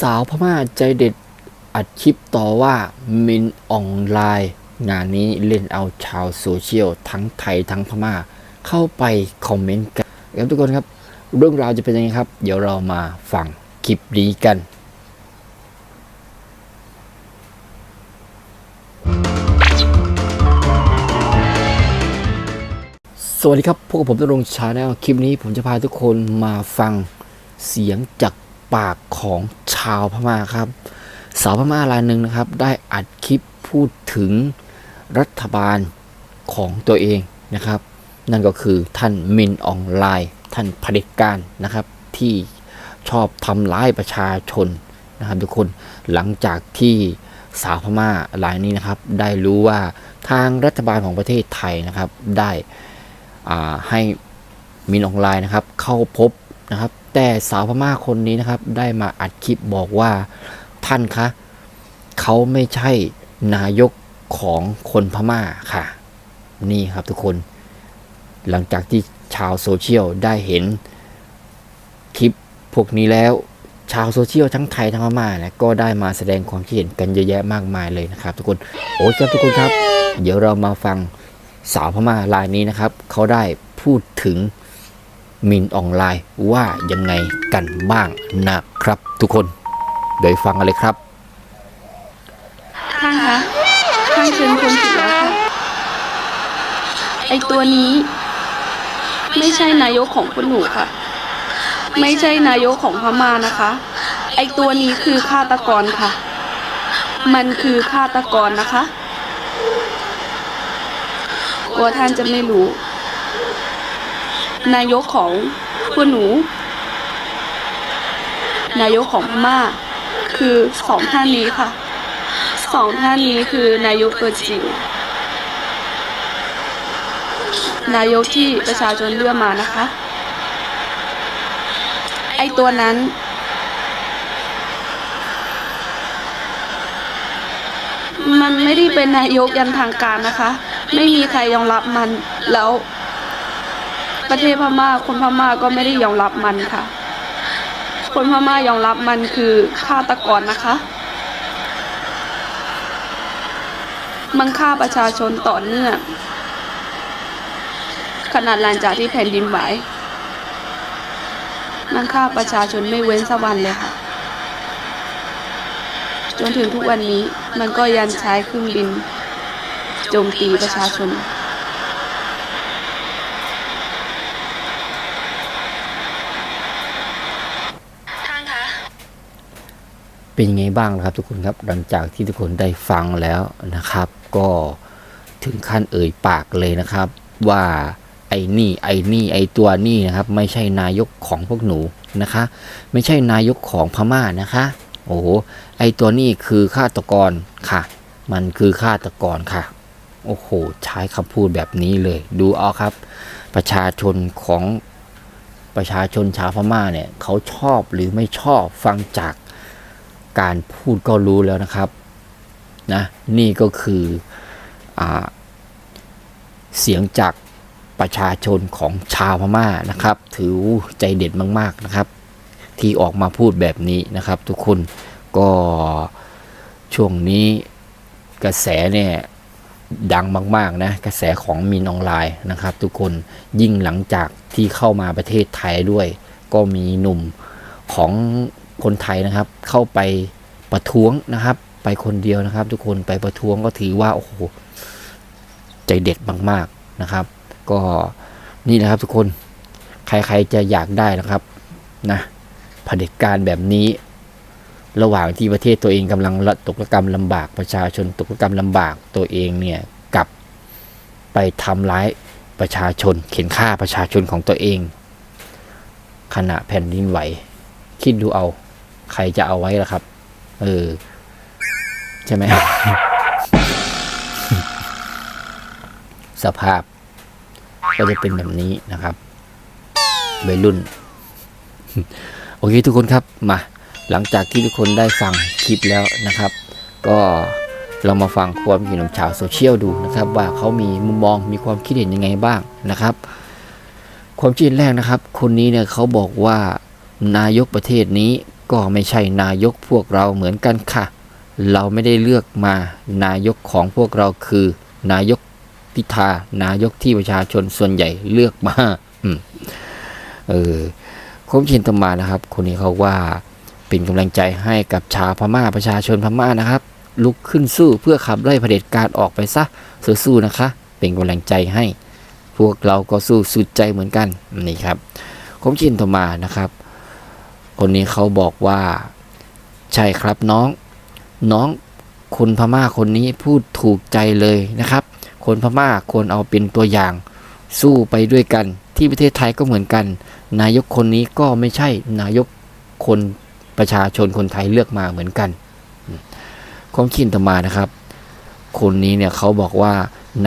สาวพม่าใจเด็ดอัดคลิปต่อว่ามินออนไลน์ งานนี้เล่นเอาชาวโซเชียลทั้งไทยทั้งพม่า เข้าไปคอมเมนต์กันครับทุกคนครับ เรื่องราวจะเป็นยังไงครับ เดี๋ยวเรามาฟังคลิปนี้กันสวัสดีครับ พวกผมตรงชาแนลคลิปนี้ผมจะพาทุกคนมาฟังเสียงจาก ปากของชาวพม่าครับ สาวพม่ารายหนึ่งนะครับ ได้อัดคลิปพูดถึงรัฐบาลของตัวเองนะครับ นั่นก็คือท่านมินออนไลน์ท่านเผด็จการนะครับ ที่ชอบทำร้ายประชาชนนะครับทุกคนหลังจากที่สาวพม่ารายนี้นะครับ ได้รู้ว่าทางรัฐบาลของประเทศไทยนะครับ ได้ให้มินออนไลน์นะครับ เข้าพบ นะครับ แต่สาวพม่าคนนี้นะครับ ได้มาอัดคลิปบอกว่าท่านคะเขาไม่ใช่นายกของคนพม่าค่ะ นี่ครับทุกคน หลังจากที่ชาวโซเชียลได้เห็นคลิปพวกนี้แล้ว ชาวโซเชียลทั้งไทยทั้งพม่านะก็ได้มาแสดงความคิดเห็นกันเยอะแยะมากมายเลยนะครับ ทุกคนโอ้ยครับทุกคนครับ เดี๋ยวเรามาฟังสาวพม่ารายนี้นะครับ เขาได้พูดถึง มินออนไลน์ว่ายังไงกันบ้างนะครับ ทุกคนเดี๋ยวฟังกันเลยครับท่านคะท่านเชิญคนผิดแล้วค่ะไอตัวนี้ ไม่ใช่นายกของพวกหนูค่ะ ไม่ใช่นายกของพม่านะคะ ไอตัวนี้คือฆาตกรค่ะ มันคือฆาตกรนะคะกลัวท่านจะไม่รู้ นายกของพวกหนู นายกของพม่าคือสองท่านนี้ค่ะสองท่านนี้คือนายกตัวจริงนายกที่ประชาชนเลือกมานะคะ ไอตัวนั้น มันไม่ได้เป็นนายกยันทางการนะคะ ไม่มีใครยอมรับมันแล้ว ประเทศพม่า คนพม่าก็ไม่ได้ยอมรับมันค่ะ คนพม่ายอมรับมันคือฆาตกรนะคะ มันฆ่าประชาชนต่อเนื่องขนาดหลังจากที่แผ่นดินไหวมันฆ่าประชาชนไม่เว้นสักวันเลยค่ะ จนถึงทุกวันนี้มันก็ยังใช้เครื่องบินโจมตีประชาชน ท่านคะ เป็นยังไงบ้างนะครับทุกคนครับหลังจากที่ทุกคนได้ฟังแล้วนะครับ ก็ถึงขั้นเอ่ยปากเลยนะครับ ว่าไอ้นี่ไอ้นี่ไอ้ตัวนี่นะครับ ไม่ใช่นายกของพวกหนูนะคะ ไม่ใช่นายกของพม่านะคะ โอ้โหไอ้ตัวนี่คือฆาตกรค่ะ มันคือฆาตกรค่ะ โอ้โหใช้คำพูดแบบนี้เลย ดูเอาครับ ประชาชนของประชาชนชาวพม่าเนี่ยเขาชอบหรือไม่ชอบฟังจาก การพูดก็รู้แล้วนะครับนะนี่ก็คืออเสียงจากประชาชนของชาวพม่านะครับ ถือใจเด็ดมากๆนะครับ ที่ออกมาพูดแบบนี้นะครับ ทุกคนก็ช่วงนี้กระแสเนี่ยดังมากๆนะกระแสของมินออนไลน์นะครับ ทุกคนยิ่งหลังจากที่เข้ามาประเทศไทยด้วย ก็มีหนุ่มของ คนไทยนะครับ เข้าไปประท้วงนะครับ ไปคนเดียวนะครับ ทุกคนไปประท้วงก็ถือว่าโอ้โหใจเด็ดมากๆนะครับ ก็นี่นะครับทุกคนใครๆจะอยากได้นะครับนะเผด็จการแบบนี้ ระหว่างที่ประเทศตัวเองกำลังตกระกรรมลำบากประชาชนตกระกรรมลำบากตัวเองเนี่ยกลับไปทำร้ายประชาชน เข็นฆ่าประชาชนของตัวเอง ขณะแผ่นดินไหว คิดดูเอา ใครจะเอาไว้ล่ะครับ เออ ใช่ไหมสภาพ ก็จะเป็นแบบนี้นะครับวัยรุ่น โอเคทุกคนครับมา หลังจากที่ทุกคนได้ฟังคลิปแล้วนะครับ ก็เรามาฟังความคิดเห็นของชาวโซเชียลดูนะครับ ว่าเขามีมุมมองมีความคิดเห็นยังไงบ้างนะครับ ความคิดเห็นแรกนะครับ คนนี้เนี่ยเขาบอกว่านายกประเทศนี้ ก็ไม่ใช่นายกพวกเราเหมือนกันค่ะ เราไม่ได้เลือกมานายกของพวกเราคือ นายกพิธานายกที่ประชาชนส่วนใหญ่เลือกมาอเออคมชินตมานะครับ คนนี้เขาว่าเป็นกำลังใจให้กับชาวพม่าประชาชนพม่านะครับ ลุกขึ้นสู้เพื่อขับไล่เผด็จการออกไปซะสู้ๆนะคะ เป็นกำลังใจให้ พวกเราก็สู้สุดใจเหมือนกันนี่ครับคมชินตมานะครับ คนนี้เขาบอกว่า ใช่ครับน้อง น้องคนพม่าคนนี้พูดถูกใจเลยนะครับ คนพม่าควรเอาเป็นตัวอย่าง สู้ไปด้วยกัน ที่ประเทศไทยก็เหมือนกัน นายกคนนี้ก็ไม่ใช่นายกคนประชาชนคนไทยเลือกมาเหมือนกันความคิดต่อมานะครับ คนนี้เนี่ยเขาบอกว่า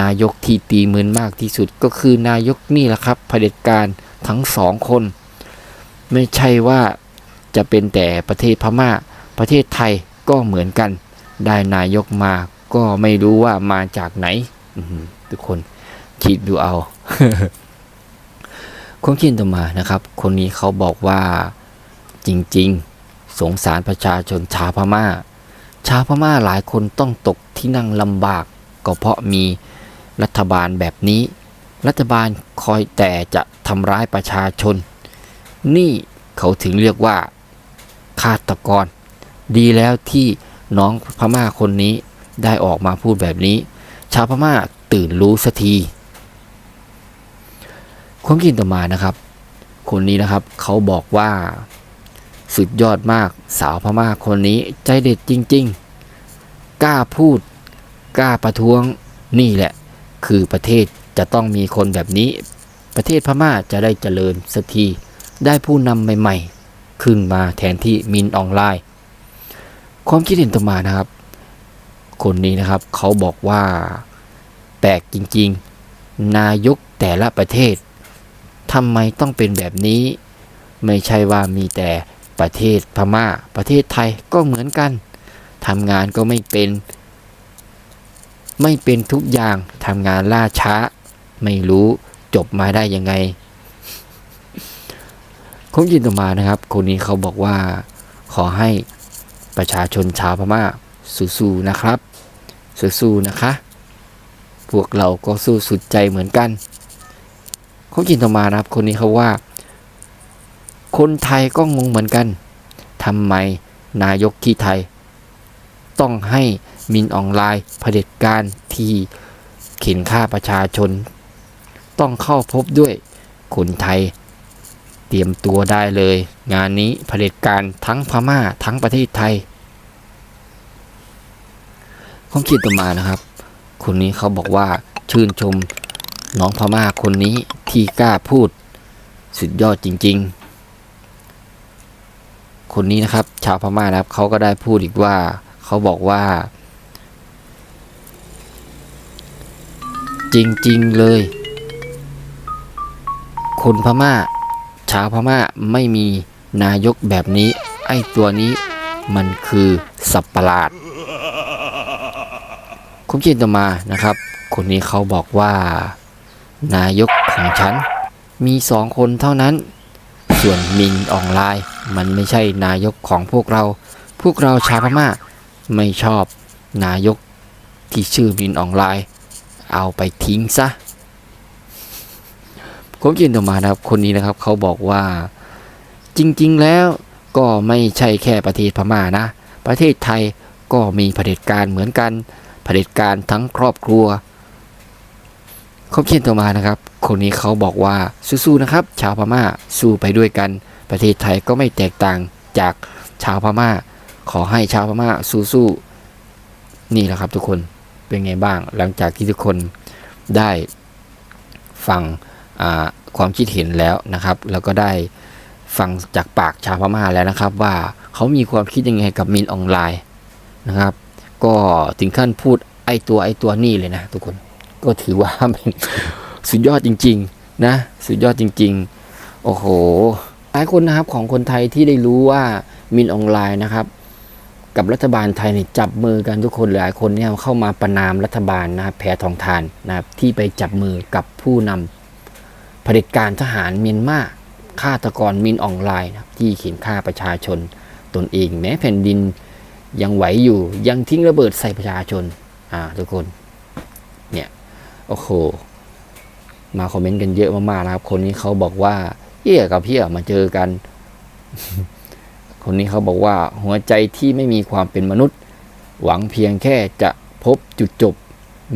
นายกที่ตีมืนมากที่สุดก็คือนายกนี่แหละครับเผด็จการทั้งสองคน ไม่ใช่ว่า จะเป็นแต่ประเทศพม่า ประเทศไทยก็เหมือนกัน ได้นายกมาก็ไม่รู้ว่ามาจากไหนทุกคนคิดดูเอาความคิดต่อมานะครับ คนนี้เขาบอกว่าจริงๆ สงสารประชาชนชาวพม่า ชาวพม่าหลายคนต้องตกที่นั่งลำบาก ก็เพราะมีรัฐบาลแบบนี้ รัฐบาลคอยแต่จะทำร้ายประชาชน นี่เขาถึงเรียกว่า ฆาตกร ดีแล้วที่น้องพม่าคนนี้ได้ออกมาพูดแบบนี้ ชาวพม่าตื่นรู้สักทีความคิดต่อมานะครับ คนนี้นะครับเขาบอกว่าสุดยอดมากสาวพม่าคนนี้ใจเด็ดจริง ๆ กล้าพูด กล้าประท้วงนี่แหละ คือประเทศจะต้องมีคนแบบนี้ ประเทศพม่าจะได้เจริญสักทีได้ผู้นำใหม่ ๆ ขึ้นมาแทนที่มินออนไลน์ ความคิดเห็นต่อมานะครับ คนนี้นะครับเขาบอกว่าแปลกจริงๆ นายกแต่ละประเทศทำไมต้องเป็นแบบนี้ ไม่ใช่ว่ามีแต่ประเทศพม่า ประเทศไทยก็เหมือนกันทำงานก็ไม่เป็น ไม่เป็นทุกอย่างทำงานล่าช้า ไม่รู้จบมาได้ยังไง คงยินต่อมานะครับ คนนี้เขาบอกว่าขอให้ประชาชนชาวพม่าสู้ๆนะครับ สู้ๆนะคะ พวกเราก็สู้สุดใจเหมือนกันเขายินต่อมานะครับ คนนี้เขาว่า คนไทยก็งงเหมือนกันทำไมนายกที่ไทย ต้องให้มินออนไลน์เผด็จการที่เข็นฆ่าประชาชน ต้องเข้าพบด้วยคนไทย เตรียมตัวได้เลย งานนี้เผด็จการทั้งพม่าทั้งประเทศไทยความคิดต่อมานะครับ คนนี้เขาบอกว่าชื่นชมน้องพม่าคนนี้ที่กล้าพูดสุดยอดจริง ๆ คนนี้นะครับ ชาวพม่านะครับเขาก็ได้พูดอีกว่าเขาบอกว่า จริง ๆ เลย คนพม่า ชาวพม่าไม่มีนายกแบบนี้ ไอ้ตัวนี้มันคือสับประหลาด คุณคิดต่อมานะครับ คนนี้เขาบอกว่า นายกของฉัน มีสองคนเท่านั้น ส่วนมินออนไลน์ มันไม่ใช่นายกของพวกเรา พวกเราชาวพม่าไม่ชอบนายกที่ชื่อมินออนไลน์ เอาไปทิ้งซะ ผมยินต่อมานะครับ คนนี้นะครับเขาบอกว่าจริง ๆ แล้วก็ไม่ใช่แค่ประเทศพม่านะ ประเทศไทยก็มีเผด็จการเหมือนกันเผด็จการทั้งครอบครัวเขาเขียนต่อมานะครับ คนนี้เขาบอกว่าสู้ๆนะครับ ชาวพม่าสู้ไปด้วยกัน ประเทศไทยก็ไม่แตกต่างจากชาวพม่า ขอให้ชาวพม่าสู้ๆนี่แหละครับทุกคนเป็นไงบ้างหลังจากที่ทุกคนได้ฟัง ความคิดเห็นแล้วนะครับ แล้วก็ได้ฟังจากปากชาวพม่าแล้วนะครับ ว่าเขามีความคิดยังไงกับมินออนไลน์นะครับ ก็ถึงขั้นพูดไอตัวไอตัวนี่เลยนะทุกคนก็ถือว่าเป็นสุดยอดจริง ๆ นะ สุดยอดจริง ๆ โอ้โหหลายคนนะครับของคนไทยที่ได้รู้ว่ามินออนไลน์นะครับ กับรัฐบาลไทยเนี่ยจับมือกันทุกคนหลายคนเนี่ยเข้ามาประนามรัฐบาลนะครับแพทองทานนะครับที่ไปจับมือกับผู้นำ เผด็จการทหารเมียนมาฆาตกรมินออนไลน์นะครับที่เขียนฆ่าประชาชนตนเอง แม้แผ่นดินยังไหวอยู่ยังทิ้งระเบิดใส่ประชาชนอ่าทุกคนเนี่ยโอ้โหมาคอมเมนต์กันเยอะมากๆนะครับ คนนี้เขาบอกว่าเฮียกับเฮียมาเจอกัน คนนี้เขาบอกว่าหัวใจที่ไม่มีความเป็นมนุษย์ หวังเพียงแค่จะพบจุดจบ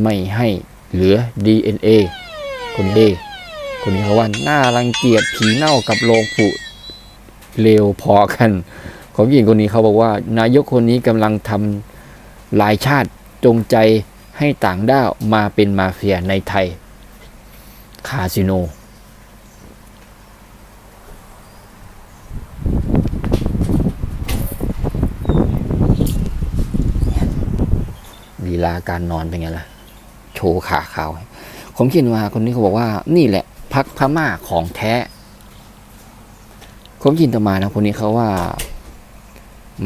ไม่ให้เหลือ DNA คนนี้ คนนี้เขาว่าหน่ารังเกียจผีเน่ากับโลงผุเลวพอกัน ของหญิงคนนี้เขาบอกว่า นายกคนนี้กำลังทำลายชาติจงใจให้ต่างด้าวมาเป็นมาเฟียในไทย คาสิโน ลีลาการนอนเป็นไงล่ะ โชว์ขาขาว ผมคิดว่าคนนี้เขาบอกว่านี่แหละ พักพม่าของแท้ผมยินต่อมานะคนนี้เขาว่า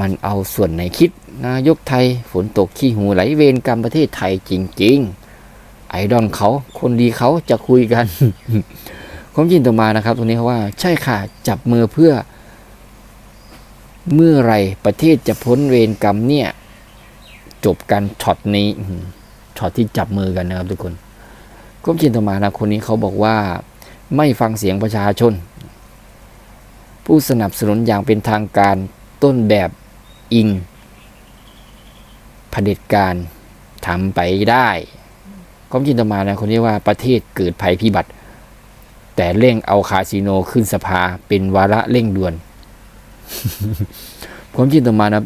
มันเอาส่วนไหนคิดนายกไทยฝนตกขี้หูไหลเวรกรรมประเทศไทยจริง ๆ ไอดอลเขาคนดีเขาจะคุยกันผมยินต่อมานะครับตรงนี้เขาว่าใช่ค่ะจับมือเพื่อ เมื่อไรประเทศจะพ้นเวรกรรมเนี่ย จบกันช็อตนี้ช็อตที่จับมือกันนะครับทุกคนก้มจินตมานะคนนี้เขาบอกว่า ไม่ฟังเสียงประชาชน ผู้สนับสนุนอย่างเป็นทางการต้นแบบอิงเผด็จการทำไปได้ก้มจินตมานะคนนี้ว่าประเทศเกิดภัยพิบัติ แต่เร่งเอาคาสิโนขึ้นสภาเป็นวาระเร่งด่วนผมจินตมานะ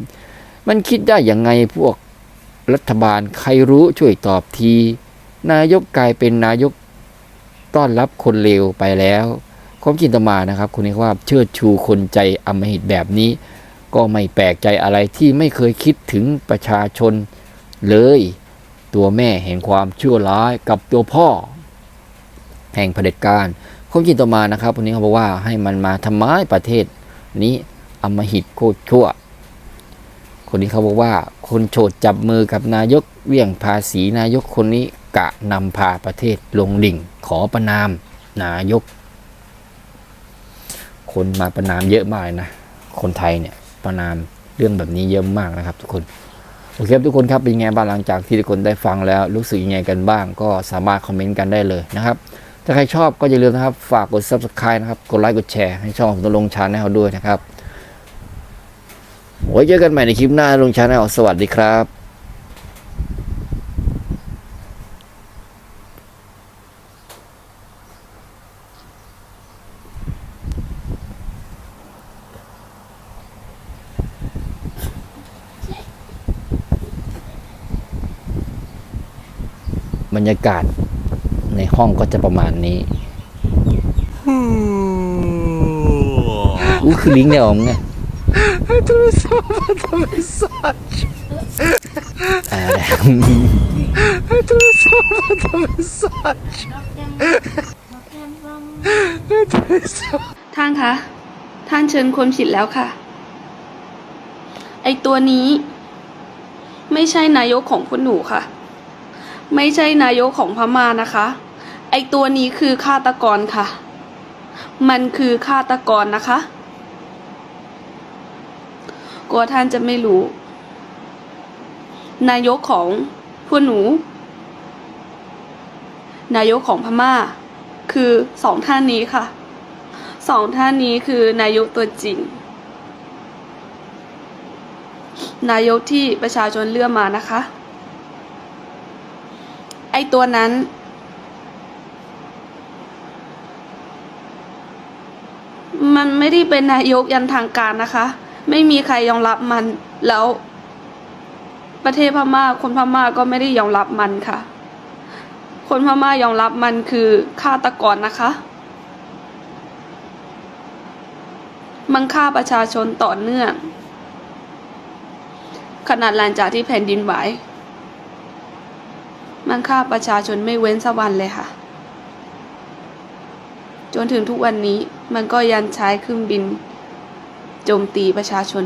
มันคิดได้อยังไงพวกรัฐบาลใครรู้ช่วยตอบที นายกกลายเป็นนายก ต้อนรับคนเลวไปแล้วความจินตมานะครับคุณนี้ว่าเชิดชูคนใจอำมหิตแบบนี้ ก็ไม่แปลกใจอะไรที่ไม่เคยคิดถึงประชาชนเลย ตัวแม่แห่งความชั่วร้ายกับตัวพ่อ แห่งเผด็จการความจินตมานะครับวันนี้เขาบอกว่าให้มันมาทำไมประเทศ นี้อำมหิตโคตรชั่ว คนนี้เขาบอกว่าคนโฉดจับมือกับนายกเวี่ยงภาษีนายกคนนี้ กะนำพาประเทศลงดิ่ง ขอประนาม นายก คนมาประนามเยอะมากเลยนะ คนไทยเนี่ยประนามเรื่องแบบนี้เยอะมากนะครับ ทุกคนโอเคครับทุกคนครับเป็นไงบ้างหลังจากที่ทุกคนได้ฟังแล้วรู้สึกยังไงกันบ้าง ก็สามารถคอมเมนต์กันได้เลยนะครับถ้าใครชอบก็อย่าลืมนะครับ ฝากกด subscribe นะครับ กดไลค์กดแชร์ให้ช่องผมตลงชาแนลด้วยนะครับไว้เจอกันใหม่ในคลิปหน้าลงชาแนลสวัสดีครับ บรรยากาศในห้องก็จะประมาณนี้อู้คือลิงเนี่ยอมเยทำไมสอบทำไมสอบทำไมสอบทำไมสอบท่านคะท่านเชิญความผิดแล้วค่ะ ไอตัวนี้ ไม่ใช่นายกของคุณหนูค่ะ ไม่ใช่นายกของพม่านะคะ ไอตัวนี้คือฆาตกรค่ะ มันคือฆาตกรนะคะกลัวท่านจะไม่รู้ นายกของพวกหนู นายกของพม่า คือสองท่านนี้ค่ะ สองท่านนี้คือนายกตัวจริง นายกที่ประชาชนเลือกมานะคะ ไอตัวนั้น มันไม่ได้เป็นนายกยันทางการนะคะ ไม่มีใครยอมรับมันแล้ว ประเทศพม่าคนพม่าก็ไม่ได้ยอมรับมันค่ะ คนพม่ายอมรับมันคือฆาตกรนะคะ มันฆ่าประชาชนต่อเนื่องขนาดหลังจากที่แผ่นดินไหว มันฆ่าประชาชนไม่เว้นสักวันเลยค่ะ จนถึงทุกวันนี้มันก็ยันใช้เครื่องบินโจมตีประชาชน